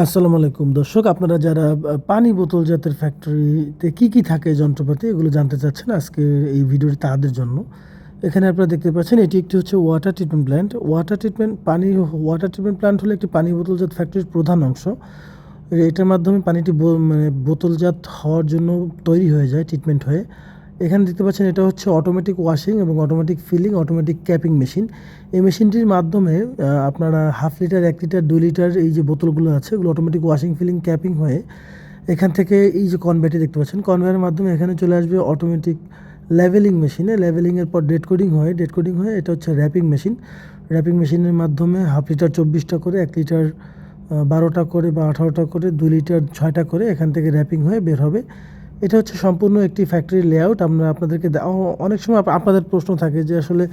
আসসালামু আলাইকুম। দর্শক, আপনারা যারা পানি বোতল জাতের ফ্যাক্টরিতে কি কি থাকে যন্ত্রপাতি, এগুলো জানতে চাচ্ছেন আজকে এই ভিডিওটি তাদের জন্য। এখানে আপনারা দেখতে পাচ্ছেন, এটি একটি হচ্ছে water treatment plant water treatment পানি ওয়াটার ট্রিটমেন্ট প্ল্যান্ট হলো একটি পানি বোতলজাত ফ্যাক্টরির প্রধান অংশ। এটার মাধ্যমে পানিটি মানে বোতলজাত হওয়ার জন্য তৈরি হয়ে যায় ট্রিটমেন্ট হয়ে। এখানে দেখতে পাচ্ছেন এটা হচ্ছে অটোমেটিক ওয়াশিং এবং automatic filling automatic capping machine এই মেশিনটির মাধ্যমে আপনারা হাফ লিটার এক লিটার দুই লিটার এই যে বোতলগুলো আছে এগুলো অটোমেটিক ওয়াশিং ফিলিং ক্যাপিং হয়ে এখান থেকে এই যে কনভেয়ারটি দেখতে পাচ্ছেন কনভেয়ারের মাধ্যমে এখানে চলে আসবে অটোমেটিক লেভেলিং মেশিনে লেভেলিংয়ের পর ডেড কোডিং হয় ডেড কোডিং হয়ে এটা হচ্ছে র্যাপিং মেশিন র্যাপিং মেশিনের মাধ্যমে হাফ লিটার চব্বিশটা করে, এক লিটার বারোটা করে বা আঠারোটা করে, দুই লিটার ছয়টা করে এখান থেকে র্যাপিং হয়ে বের হবে। এটা হচ্ছে সম্পূর্ণ একটি ফ্যাক্টরির লেআউট আমরা আপনাদেরকে অনেক সময় আপনাদের প্রশ্ন থাকে যে আসলে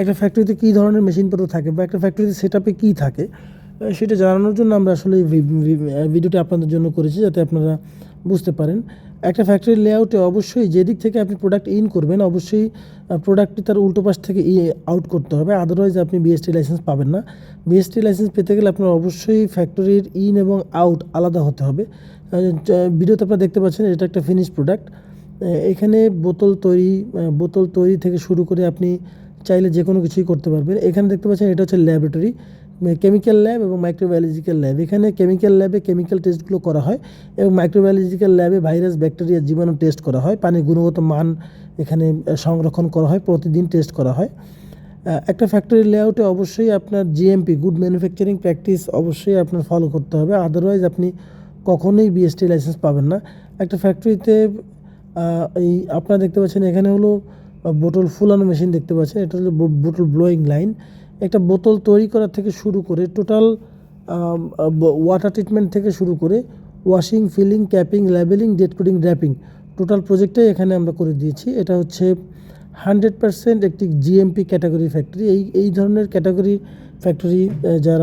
একটা ফ্যাক্টরিতে কী ধরনের মেশিনপত্র থাকে বা একটা ফ্যাক্টরিতে সেট আপে কী থাকে? সেটা জানানোর জন্য আমরা আসলে ভিডিওটি আপনাদের জন্য করেছি যাতে আপনারা বুঝতে পারেন। একটা ফ্যাক্টরির লেআউটে অবশ্যই যেদিক থেকে আপনি প্রোডাক্ট ইন করবেন, অবশ্যই প্রোডাক্টটি তার উল্টো পাশ থেকে ই আউট করতে হবে। আদারওয়াইজ আপনি বিএসটি লাইসেন্স পাবেন না। বিএসটি লাইসেন্স পেতে গেলে আপনার অবশ্যই ফ্যাক্টরির ইন এবং আউট আলাদা হতে হবে। ভিডিওতে আপনারা দেখতে পাচ্ছেন, এটা একটা ফিনিশ প্রোডাক্ট এখানে বোতল তৈরি বোতল তৈরি থেকে শুরু করে আপনি চাইলে যে কোনো কিছুই করতে পারবেন। এখানে দেখতে পাচ্ছেন, এটা হচ্ছে ল্যাবরেটরি কেমিক্যাল ল্যাব এবং মাইক্রোবায়োলজিক্যাল ল্যাব এখানে কেমিক্যাল ল্যাবে কেমিক্যাল টেস্টগুলো করা হয় এবং মাইক্রোবায়োলজিক্যাল ল্যাবে ভাইরাস ব্যাকটেরিয়া জীবাণু টেস্ট করা হয়। পানির গুণগত মান এখানে সংরক্ষণ করা হয়, প্রতিদিন টেস্ট করা হয়। একটা ফ্যাক্টরি লেআউটে অবশ্যই আপনার জিএমপি গুড ম্যানুফ্যাকচারিং প্র্যাকটিস অবশ্যই আপনার ফলো করতে হবে। আদারওয়াইজ আপনি কখনোই বিএসটি লাইসেন্স পাবেন না। একটা ফ্যাক্টরিতে এই আপনারা দেখতে পাচ্ছেন এখানে হলো বোতল ফুলানো মেশিন দেখতে পাচ্ছেন। এটা হলো বোতল ব্লোয়িং লাইন একটা বোতল তৈরি করা থেকে শুরু করে টোটাল ওয়াটার ট্রিটমেন্ট থেকে শুরু করে washing filling capping labelling date coding wrapping total প্রজেক্টটাই এখানে আমরা করে দিয়েছি। এটা হচ্ছে হান্ড্রেড পার্সেন্ট একটি জিএমপি ক্যাটাগরি ফ্যাক্টরি এই এই ধরনের ক্যাটাগরি ফ্যাক্টরি যারা